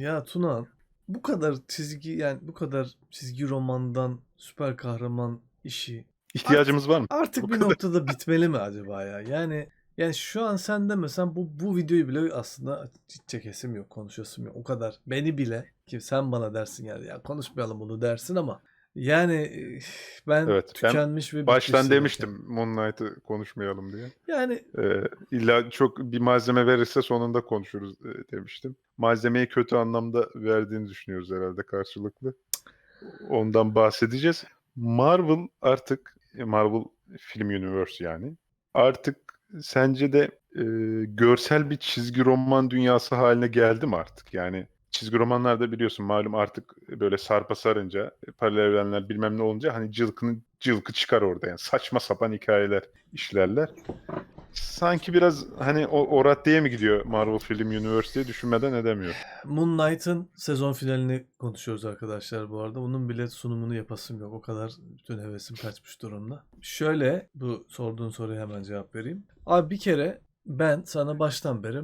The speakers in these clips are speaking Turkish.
Ya Tuna bu kadar çizgi yani bu kadar çizgi romandan süper kahraman işi İhtiyacımız var mı? artık Bu bir kadar. noktada bitmeli mi acaba ya? Yani yani şu an sen demesen bu bu videoyu bile aslında çekesim yok, konuşasım yok. O kadar beni bile ki sen bana dersin yani ya konuşmayalım bunu dersin ama yani ben Evet, ben tükenmiş ve Baştan bitmiş demiştim Moon Knight'ı konuşmayalım diye. Yani Ee, illa çok bir malzeme verirse sonunda konuşuruz e, demiştim. Malzemeyi kötü anlamda verdiğini düşünüyoruz herhalde karşılıklı. Ondan bahsedeceğiz. Marvel artık e, Marvel Film Universe yani artık sence de e, görsel bir çizgi roman dünyası haline geldi mi artık? Yani çizgi romanlarda biliyorsun malum artık böyle sarpa sarınca e, paralel evrenler bilmem ne olunca hani cılkının cılkı çıkar orada yani saçma sapan hikayeler işlerler. Sanki biraz hani o, o raddeye mi gidiyor Marvel Film Universe diye düşünmeden edemiyor. Moon Knight'ın sezon finalini konuşuyoruz arkadaşlar bu arada. Bunun bile sunumunu yapasım yok. O kadar bütün hevesim kaçmış durumda. Şöyle bu sorduğun soruya hemen cevap vereyim. Abi bir kere ben sana baştan beri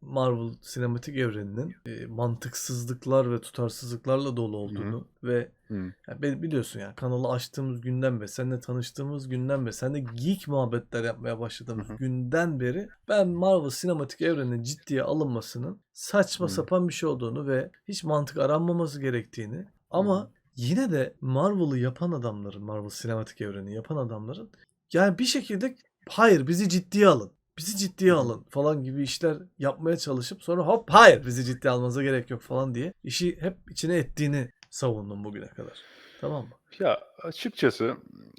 Marvel sinematik evreninin e, mantıksızlıklar ve tutarsızlıklarla dolu olduğunu ve Hı. ya ben- biliyorsun yani kanalı açtığımız günden ve seninle tanıştığımız günden ve seninle geek muhabbetler yapmaya başladığımız Hı günden beri ben Marvel sinematik evrenin ciddiye alınmasının saçma Hı. sapan bir şey olduğunu ve hiç mantık aranmaması gerektiğini ama Hı. yine de Marvel'ı yapan adamların, Marvel sinematik evreni yapan adamların yani bir şekilde hayır bizi ciddiye alın. Bizi ciddiye alın falan gibi işler yapmaya çalışıp sonra hop hayır bizi ciddiye almanıza gerek yok falan diye işi hep içine ettiğini savundum bugüne kadar. Tamam mı? Ya açıkçası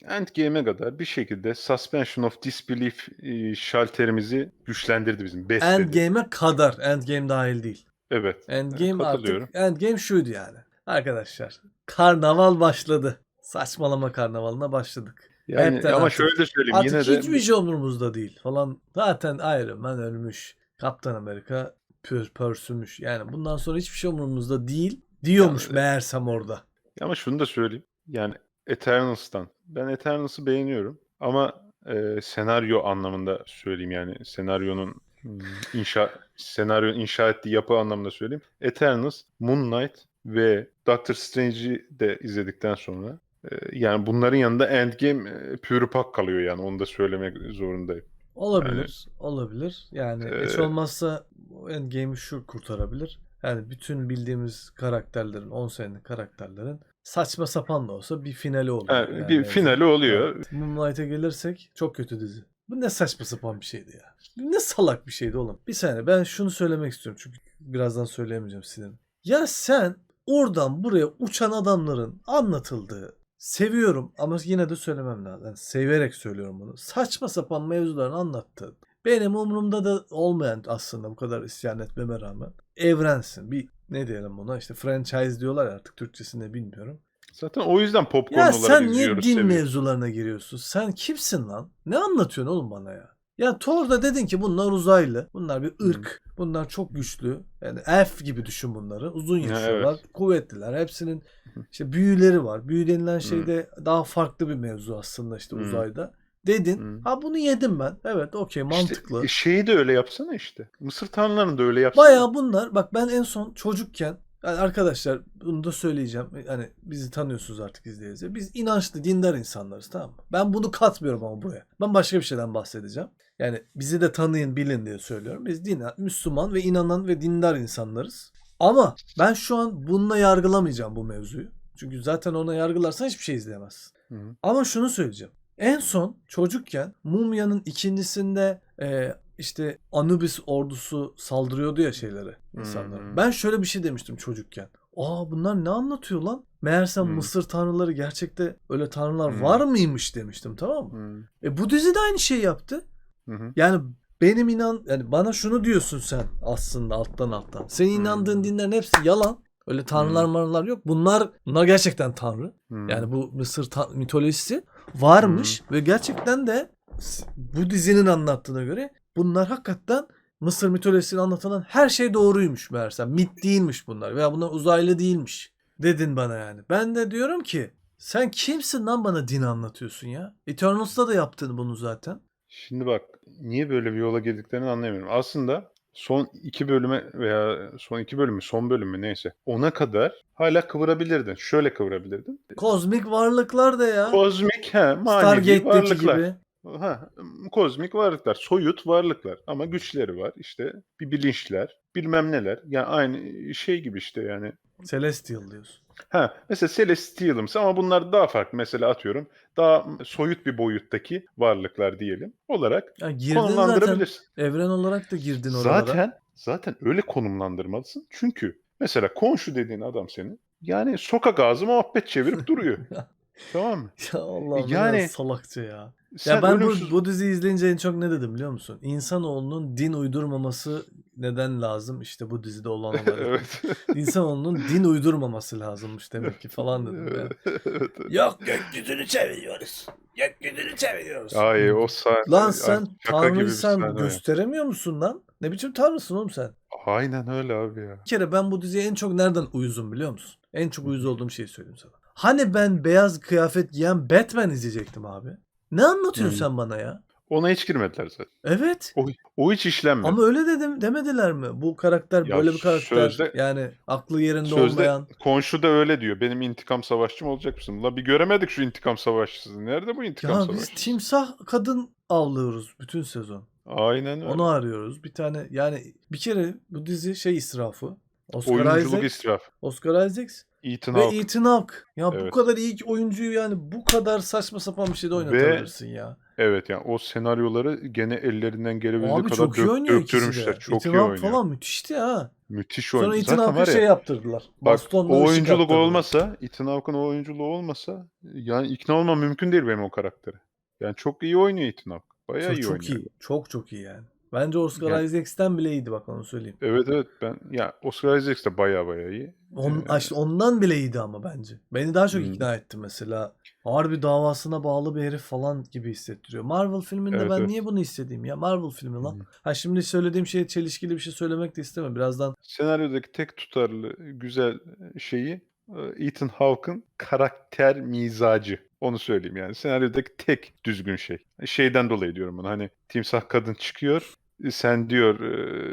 Endgame'e kadar bir şekilde suspension of disbelief e, şalterimizi güçlendirdi bizim. Besledi. Endgame'e kadar. Endgame dahil değil. Evet. Endgame artık Endgame şuydu yani. Arkadaşlar karnaval başladı. Saçmalama karnavalına başladık. Yani Hepten ama artık- şöyle söyleyeyim Artık yine de hiçbir şey umurumuzda değil falan. Zaten Iron Man ölmüş. Kaptan Amerika pür pörsümüş. Yani bundan sonra hiçbir şey umurumuzda değil diyormuş Ya, meğersem orada. ama şunu da söyleyeyim. Yani Eternals'tan ben Eternals'ı beğeniyorum ama e, senaryo anlamında söyleyeyim yani senaryonun hmm, inşa senaryo inşa ettiği yapı anlamında söyleyeyim. Eternals, Moon Knight ve Doctor Strange'i de izledikten sonra e, yani bunların yanında Endgame e, pürüpak kalıyor yani onu da söylemek zorundayım. Olabilir. Olabilir. Yani hiç Ee, olmazsa Endgame'i şu kurtarabilir. Yani bütün bildiğimiz karakterlerin, 10 senelik karakterlerin saçma sapan da olsa bir finali oluyor. Ha, Yani bir finali oluyor. Evet. Moonlight'a gelirsek çok kötü dizi. Bu ne saçma sapan bir şeydi ya. Ne salak bir şeydi oğlum. Bir saniye ben şunu söylemek istiyorum çünkü birazdan söyleyemeyeceğim sinirim. Ya sen oradan buraya uçan adamların anlatıldığı seviyorum ama yine de söylemem lazım. Yani severek söylüyorum bunu. Saçma sapan mevzuların anlattığı. Benim umurumda da olmayan aslında bu kadar isyan etmeme rağmen evrensin. Bir ne diyelim buna işte franchise diyorlar ya artık Türkçesini bilmiyorum. Zaten o yüzden popcorn Ya olarak sen niye izliyoruz, din seviyoruz. mevzularına giriyorsun? Sen kimsin lan? Ne anlatıyorsun oğlum bana ya? Ya Thor'da dedin ki bunlar uzaylı. Bunlar bir ırk. Bunlar çok güçlü. Yani elf gibi düşün bunları. Uzun yaşıyorlar. evet. Kuvvetliler. Hepsinin işte büyüleri var. Büyü denilen şey de daha farklı bir mevzu aslında işte Hı. uzayda. Dedin. Hı. Ha bunu yedim ben. Evet okey mantıklı. İşte, şeyi de öyle yapsana işte. Mısır tanrılarını da öyle yapsana. Bayağı bunlar bak ben en son çocukken yani arkadaşlar bunu da söyleyeceğim. Hani bizi tanıyorsunuz artık izleyiciler. Biz inançlı, dindar insanlarız tamam mı? Ben bunu katmıyorum ama buraya. Ben başka bir şeyden bahsedeceğim. Yani bizi de tanıyın, bilin diye söylüyorum. Biz din, Müslüman ve inanan ve dindar insanlarız. Ama ben şu an bununla yargılamayacağım bu mevzuyu. Çünkü zaten ona yargılarsan hiçbir şey izleyemezsin. Hı hı. Ama şunu söyleyeceğim. En son çocukken Mumya'nın ikincisinde e, işte Anubis ordusu saldırıyordu ya şeylere insanlara. Hmm. Ben şöyle bir şey demiştim çocukken. Aa bunlar ne anlatıyor lan? Meğersem Hmm. Mısır tanrıları gerçekte öyle tanrılar Hmm. var mıymış demiştim tamam mı? Hı. E bu dizi de aynı şeyi yaptı. Hı. Yani benim inan yani bana şunu diyorsun sen aslında alttan alttan. Senin Hmm. inandığın dinlerin hepsi yalan. Öyle tanrılar Hmm. marılar yok. Bunlar bunlar gerçekten tanrı. Hı. Yani bu Mısır mitolojisi varmış ve gerçekten de bu dizinin anlattığına göre bunlar hakikaten Mısır mitolojisini anlatılan her şey doğruymuş meğersem. Mit değilmiş bunlar veya bunlar uzaylı değilmiş dedin bana yani. Ben de diyorum ki sen kimsin lan bana din anlatıyorsun ya? Eternals'ta da yaptın bunu zaten. Şimdi bak niye böyle bir yola girdiklerini anlayamıyorum. Aslında son iki bölüme veya son iki bölümü, son bölümü neyse ona kadar hala kıvırabilirdin. Şöyle kıvırabilirdin. Kozmik varlıklar da ya. Kozmik, he, manevi Stargate'deki varlıklar. gibi. Ha, kozmik varlıklar, soyut varlıklar ama güçleri var. İşte bir bilinçler, bilmem neler. Yani aynı şey gibi işte yani. Celestial diyorsun. Ha, mesela Celestial'ımsı ama bunlar daha farklı. Mesela atıyorum daha soyut bir boyuttaki varlıklar diyelim olarak Ya girdin zaten. konumlandırabilirsin. Evren olarak da girdin oralara. Zaten zaten öyle konumlandırmalısın. Çünkü mesela komşu dediğin adam senin yani sokak ağzı muhabbet çevirip duruyor. tamam mı? Ya Yani- yani... salakça ya. Sen ya ben ölümsüz- bu, bu diziyi izleyince en çok ne dedim biliyor musun? İnsanoğlunun din uydurmaması neden lazım? İşte bu dizide olan olay. evet. İnsanoğlunun din uydurmaması lazımmış demek ki falan dedim ya. evet. Yok gökyüzünü çeviriyoruz. Gökyüzünü çeviriyoruz. Ay o sahne. Lan sen sahne. gösteremiyor musun lan? Ne biçim tanrısın oğlum sen? Aynen öyle abi ya. Bir kere ben bu diziye en çok nereden uyuzum biliyor musun? En çok uyuz olduğum şeyi söyleyeyim sana. Hani ben beyaz kıyafet giyen Batman izleyecektim abi. Ne anlatıyorsun Hmm. sen bana ya? Ona hiç girmediler zaten. Evet. O, o hiç işlenmedi. Ama öyle dedim demediler mi? Bu karakter Ya böyle bir karakter. sözde- yani aklı yerinde Sözde olmayan. komşu da öyle diyor. Benim intikam savaşçım olacak mısın? La bir göremedik şu intikam savaşçısını. Nerede bu intikam Ya biz savaşçısı? timsah kadın avlıyoruz bütün sezon. Aynen öyle. Onu arıyoruz. Bir tane yani bir kere bu dizi şey israfı. Oscar Oyunculuk Isaac, israf. Oscar Isaacs Ethan ve Hawke. Ethan Hawke. Ya bu Evet. kadar iyi ki oyuncuyu yani bu kadar saçma sapan bir şeyde oynatabilirsin ya. Evet yani o senaryoları gene ellerinden gelebildiği Abi kadar çok iyi dök- oynuyor ikisi döktürmüşler. de. Çok Ethan iyi Hawke oynuyor. falan müthişti ha. Müthiş Sonra oynuyor. Ethan Zaten var Hawke'a ya şey yaptırdılar. bak Bastonla o ışık oyunculuk yaptırdılar. olmasa Ethan Hawke'ın o oyunculuğu olmasa yani ikna olmam mümkün değil benim o karaktere. Yani çok iyi oynuyor Ethan Hawke. Bayağı çok, iyi çok oynuyor. iyi. Çok çok iyi yani. Bence Oscar Yani- Isaacs'ten bile iyiydi bak onu söyleyeyim. Evet evet ben ya Oscar Isaac de bayağı bayağı iyi. On, Ee, işte ondan bile iyiydi ama bence. Beni daha çok Hmm. ikna etti mesela. Harbi davasına bağlı bir herif falan gibi hissettiriyor. Marvel filminde Evet, ben evet. niye bunu istediğim ya? Marvel filmi lan. Hmm. Ha şimdi söylediğim şeye çelişkili bir şey söylemek de istemem. Birazdan Senaryodaki tek tutarlı güzel şeyi e, Ethan Hawke'ın karakter mizacı. Onu söyleyeyim yani. Senaryodaki tek düzgün şey. Şeyden dolayı diyorum bunu. Hani timsah kadın çıkıyor. Sen diyor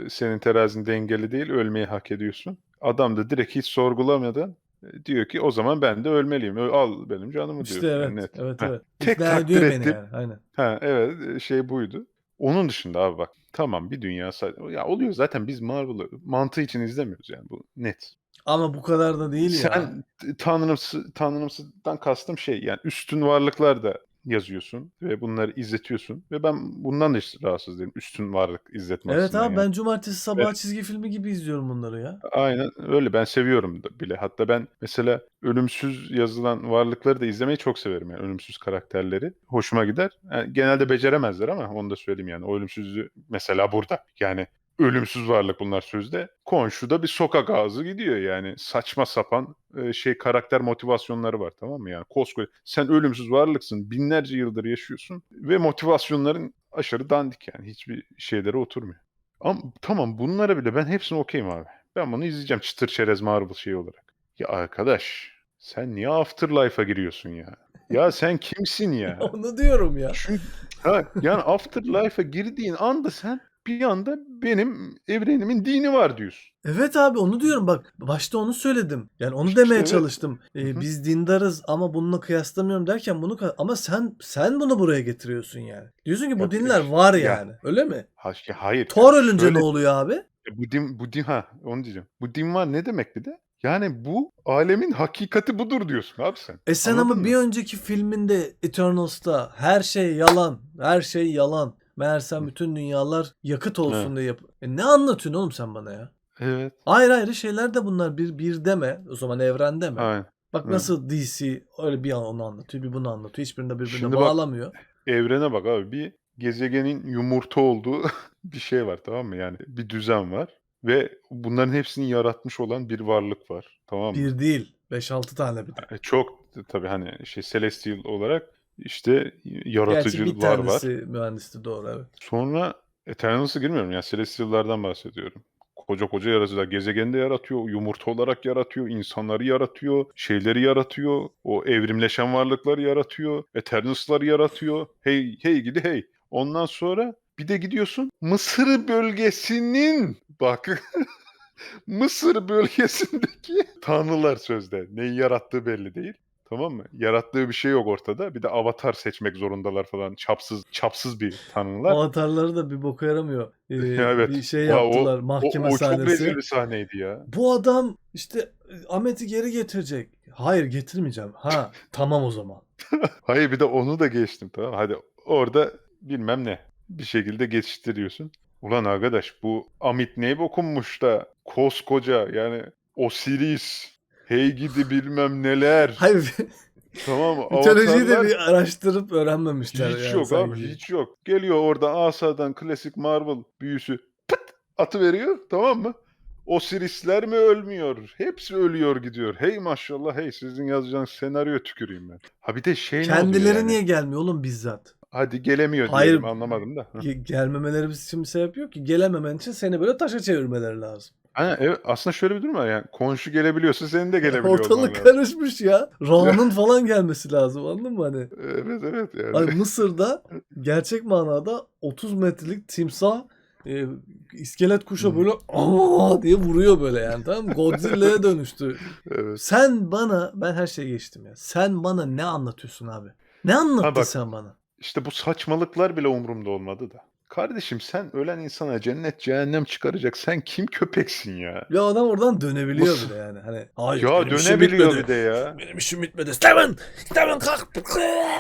senin terazin dengeli değil ölmeyi hak ediyorsun. Adam da direkt hiç sorgulamadan diyor ki o zaman ben de ölmeliyim. Al benim canımı diyor. işte evet. Yani net. Evet evet. Tek İkna takdir ediyor ettim. yani. Aynen. Ha evet şey buydu. Onun dışında abi bak tamam bir dünya ya oluyor zaten biz Marvel'ı mantığı için izlemiyoruz yani bu net. Ama bu kadar da değil ya. Sen tanrımsı tanrımsıdan kastım şey yani üstün varlıklar da yazıyorsun ve bunları izletiyorsun ve ben bundan da hiç rahatsız değilim. Üstün varlık izletme Evet açısından abi yani. ben cumartesi sabah Evet. çizgi filmi gibi izliyorum bunları ya. Aynen öyle ben seviyorum da bile. Hatta ben mesela ölümsüz yazılan varlıkları da izlemeyi çok severim yani ölümsüz karakterleri. Hoşuma gider. Yani genelde beceremezler ama onu da söyleyeyim yani. O ölümsüzlüğü mesela burada. Yani ölümsüz varlık bunlar sözde. Komşuda bir sokak ağzı gidiyor yani. Saçma sapan e, şey karakter motivasyonları var tamam mı yani? Koskoca sen ölümsüz varlıksın. Binlerce yıldır yaşıyorsun ve motivasyonların aşırı dandik yani. Hiçbir şeylere oturmuyor. Ama tamam bunlara bile ben hepsini okeyim abi. Ben bunu izleyeceğim çıtır çerez Marvel şeyi olarak. Ya arkadaş sen niye Afterlife'a giriyorsun ya? Ya sen kimsin ya? Onu diyorum ya. Çünkü ha, yani Afterlife'a girdiğin anda sen bir anda benim evrenimin dini var diyorsun. Evet abi onu diyorum bak başta onu söyledim. Yani onu İşte demeye evet. çalıştım. Ee, biz dindarız ama bununla kıyaslamıyorum derken bunu ama sen sen bunu buraya getiriyorsun yani. Diyorsun ki bu Ya, dinler e, var ya. yani. Öyle mi? Ha, ya hayır. Thor yani ölünce şöyle- ne oluyor abi? E, Bu din, bu din ha onu diyeceğim. Bu din var ne demek bir de? Yani bu alemin hakikati budur diyorsun abi sen. E sen Anladın ama mı? bir önceki filminde Eternals'ta her şey yalan. Her şey yalan. Meğersem bütün dünyalar yakıt olsun diye yap. E ne anlatıyorsun oğlum sen bana ya? Evet. Ayrı ayrı şeyler de bunlar. Bir, bir deme. O zaman evren deme. Aynen. Bak nasıl DC öyle bir an onu anlatıyor bir bunu anlatıyor. Hiçbirinde birbirine Şimdi bak- bağlamıyor. Evrene bak abi bir gezegenin yumurta olduğu bir şey var tamam mı? Yani bir düzen var ve bunların hepsini yaratmış olan bir varlık var. Tamam mı? Bir değil. 5-6 tane bir de. E, Çok tabii hani şey Celestial olarak işte Gerçi yaratıcı bir var var. tanesi mühendisti doğru evet. Sonra Eternals'a girmiyorum yani Celestial'lardan bahsediyorum. Koca koca yaratıcılar. Gezegeni de yaratıyor, yumurta olarak yaratıyor, insanları yaratıyor, şeyleri yaratıyor, o evrimleşen varlıkları yaratıyor, Eternals'ları yaratıyor. Hey hey gidi hey. Ondan sonra Bir de gidiyorsun Mısır bölgesinin bak Mısır bölgesindeki tanrılar sözde. Neyi yarattığı belli değil. Tamam mı? Yarattığı bir şey yok ortada. Bir de avatar seçmek zorundalar falan. Çapsız çapsız bir tanrılar. Avatarları da bir boka yaramıyor. Ee, Evet. Bir şey Ya o- yaptılar O, mahkeme o çok sahnesi. rezil bir sahneydi ya. Bu adam işte Ahmet'i geri getirecek. Hayır getirmeyeceğim. Ha tamam o zaman. Hayır bir de onu da geçtim tamam? Hadi orada bilmem ne bir şekilde geçiştiriyorsun. Ulan arkadaş bu Amit ne okunmuş da koskoca yani Osiris hey gidi bilmem neler Hayır tamam mı? mitolojiyi de bir araştırıp öğrenmemişler. hiç yani yok abi sanki. hiç yok. Geliyor orada asadan klasik Marvel büyüsü pıt atı veriyor tamam mı? Osirisler mi ölmüyor? Hepsi ölüyor gidiyor. Hey maşallah hey sizin yazacağınız senaryo tüküreyim ben. Ha bir de şey ne Kendileri yani? niye gelmiyor oğlum bizzat? Hadi gelemiyor Hayır. diyelim anlamadım da. Ge- Gelmemeleri için bir sebep yok ki. Gelememen için seni böyle taşa çevirmeleri lazım. Aynen, evet, aslında şöyle bir durum var yani komşu gelebiliyorsa senin de gelebiliyor olman Ortalık lazım. karışmış ya. Ra'nın falan gelmesi lazım anladın mı hani? Evet evet yani. Hani Mısır'da gerçek manada 30 metrelik timsah e, iskelet kuşa böyle aa diye vuruyor böyle yani tamam mı? Godzilla'ya dönüştü. Evet. Sen bana ben her şeyi geçtim ya. Sen bana ne anlatıyorsun abi? Ne anlattın bak. sen bana? İşte bu saçmalıklar bile umurumda olmadı da. Kardeşim sen ölen insana cennet cehennem çıkaracak. Sen kim köpeksin ya? Ya adam oradan dönebiliyor bile yani. Hani hayır ya benim işim dönebiliyor bitmedi. bir de ya. Benim işim bitmedi. Steven! Steven kalk!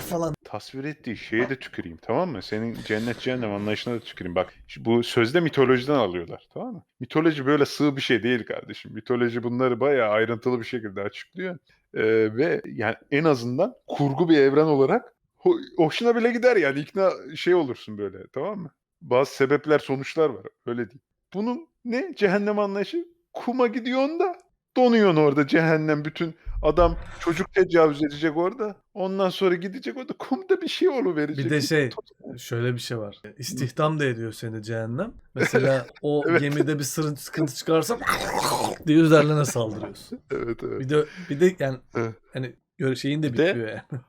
falan. Tasvir ettiği şeye de tüküreyim tamam mı? Senin cennet cehennem anlayışına da tüküreyim. Bak şu- bu sözde mitolojiden alıyorlar tamam mı? Mitoloji böyle sığ bir şey değil kardeşim. Mitoloji bunları bayağı ayrıntılı bir şekilde açıklıyor. Ee, ve yani en azından kurgu bir evren olarak ho- hoşuna bile gider yani ikna şey olursun böyle tamam mı? Bazı sebepler sonuçlar var öyle değil. Bunun ne cehennem anlayışı? Kuma gidiyorsun da donuyorsun orada cehennem bütün adam çocuk tecavüz edecek orada. Ondan sonra gidecek orada kumda bir şey verecek. Bir de şey şöyle bir şey var. İstihdam da ediyor seni cehennem. Mesela o Evet. gemide bir sırın sıkıntı çıkarsa diye üzerlerine saldırıyorsun. Evet evet. Bir de bir de yani Evet. hani şeyin de Bir de- bitmiyor yani.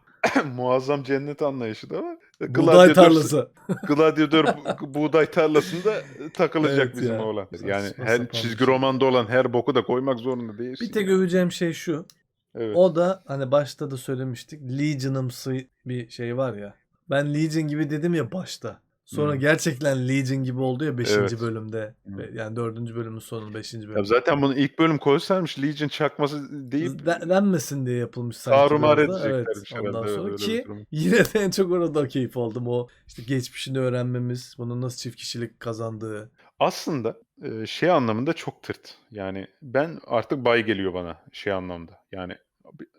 Muazzam cennet anlayışı da var. Buğday tarlası. Gladyatör bu- buğday tarlasında takılacak Evet bizim ya. oğlan. Saçma Yani sapan her çizgi şey. romanda olan her boku da koymak zorunda değilsin. Bir tek ya. öveceğim şey şu. Evet. O da hani başta da söylemiştik. Legion'ımsı bir şey var ya. Ben Legion gibi dedim ya başta. Sonra Hı. gerçekten Legion gibi oldu ya 5. Evet. bölümde. Ve- Yani 4. bölümün sonu 5. Ya bölüm. zaten bunu ilk bölüm koysaymış Legion çakması deyip De- denmesin diye yapılmış sanki. tarumar edeceklermiş Evet, ondan sonra öyle ki yine de en çok orada keyif aldım. O işte geçmişini öğrenmemiz, bunun nasıl çift kişilik kazandığı. Aslında e, şey anlamında çok tırt. Yani ben artık bay geliyor bana şey anlamda. Yani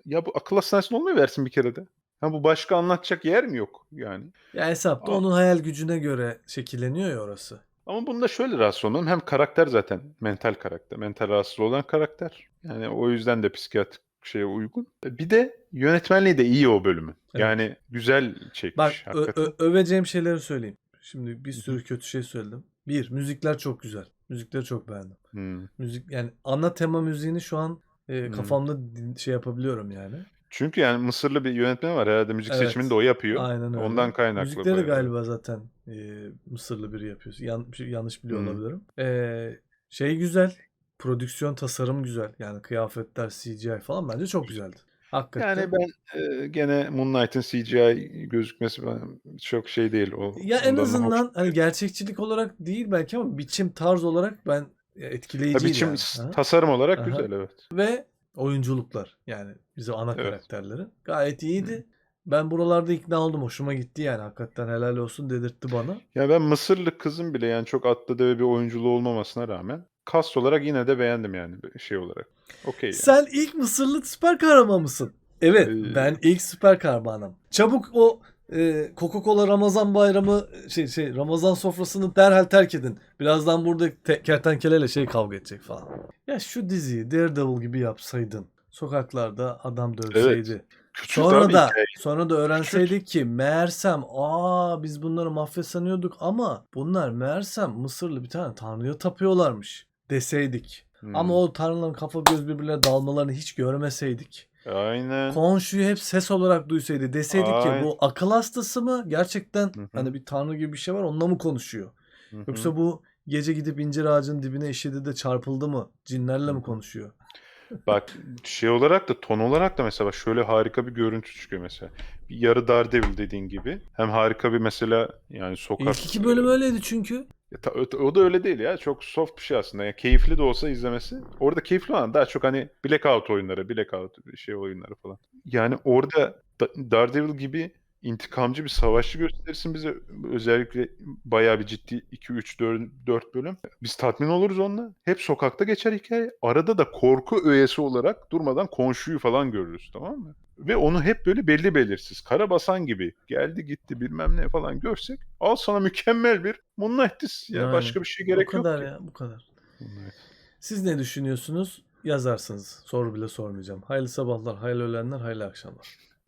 ya bu akıl hastanesinde olmayı versin bir kere de. Ha bu başka anlatacak yer mi yok yani? Ya hesapta onun hayal gücüne göre şekilleniyor ya orası. Ama bunda şöyle rahatsız olmam. Hem karakter zaten mental karakter. Mental rahatsız olan karakter. Yani o yüzden de psikiyatrik şeye uygun. E, Bir de yönetmenliği de iyi o bölümün. Evet. Yani güzel çekmiş Bak hakikaten. ö- öveceğim şeyleri söyleyeyim. Şimdi bir sürü kötü şey söyledim. Bir, müzikler çok güzel. Müzikleri çok beğendim. Hmm. Müzik yani ana tema müziğini şu an e, Hmm. kafamda din- şey yapabiliyorum yani. Çünkü yani Mısırlı bir yönetmen var. Herhalde müzik seçimini de o yapıyor. Aynen öyle. Ondan kaynaklı. Müzikleri bayağı. galiba zaten e, Mısırlı biri yapıyor. Yan, yanlış biliyor Hmm. olabilirim. E, şey güzel. Prodüksiyon tasarım güzel. Yani kıyafetler, CGI falan bence çok güzeldi. Hakikaten. Yani ben e, gene Moonlight'ın CGI gözükmesi bana çok şey değil. O, ya en ondan hoş- azından hani gerçekçilik olarak değil belki ama biçim tarz olarak ben Ha, etkileyiciydi biçim yani. s- Aha. tasarım olarak Aha. güzel evet. Ve oyunculuklar yani bize ana Evet. karakterleri gayet iyiydi. Ben buralarda ikna oldum. Hoşuma gitti yani. Hakikaten helal olsun dedirtti bana. Ya ben Mısırlı kızım bile yani çok atlı deve bir oyunculuğu olmamasına rağmen kast olarak yine de beğendim yani şey olarak. Okey yani. Sen ilk Mısırlı süper kahraman mısın? Evet Ee, ben ilk süper kahramanım. Çabuk o e, Coca-Cola Ramazan bayramı şey şey Ramazan sofrasını derhal terk edin. Birazdan burada te- kertenkeleyle şey kavga edecek falan. Ya şu diziyi Daredevil gibi yapsaydın. Sokaklarda adam dövseydi. Küçült Sonra da hikaye. sonra da öğrenseydik ki meğersem aa biz bunları mafya sanıyorduk ama bunlar meğersem Mısırlı bir tane tanrıya tapıyorlarmış deseydik. Hmm. Ama o tanrıların kafa göz birbirine dalmalarını hiç görmeseydik. Aynen. Komşuyu hep ses olarak duysaydı deseydik ki Aynen. bu akıl hastası mı gerçekten Hı hı. hani bir tanrı gibi bir şey var onunla mı konuşuyor? Hı hı. Yoksa bu gece gidip incir ağacının dibine işedi de çarpıldı mı? Cinlerle Hı mi konuşuyor? Bak şey olarak da ton olarak da mesela şöyle harika bir görüntü çıkıyor mesela. Bir yarı Daredevil dediğin gibi. Hem harika bir mesela yani sokak. İlk iki bölüm öyleydi çünkü. Ya ta- o, da öyle değil ya. Çok soft bir şey aslında. Yani keyifli de olsa izlemesi. Orada keyifli olan daha çok hani Blackout oyunları, Blackout şey oyunları falan. Yani orada Da- Daredevil gibi intikamcı bir savaşçı gösterirsin bize. Özellikle bayağı bir ciddi 2 3 4 4 bölüm. Biz tatmin oluruz onunla. Hep sokakta geçer hikaye. Arada da korku öğesi olarak durmadan komşuyu falan görürüz tamam mı? Ve onu hep böyle belli belirsiz. Karabasan gibi geldi gitti bilmem ne falan görsek al sana mükemmel bir Moonlight'tis. Ya Aynen. başka bir şey Bu gerek yok kadar ki. ya bu kadar. Moonlight. Siz ne düşünüyorsunuz? Yazarsınız. Soru bile sormayacağım. Hayırlı sabahlar, hayırlı öğlenler, hayırlı akşamlar.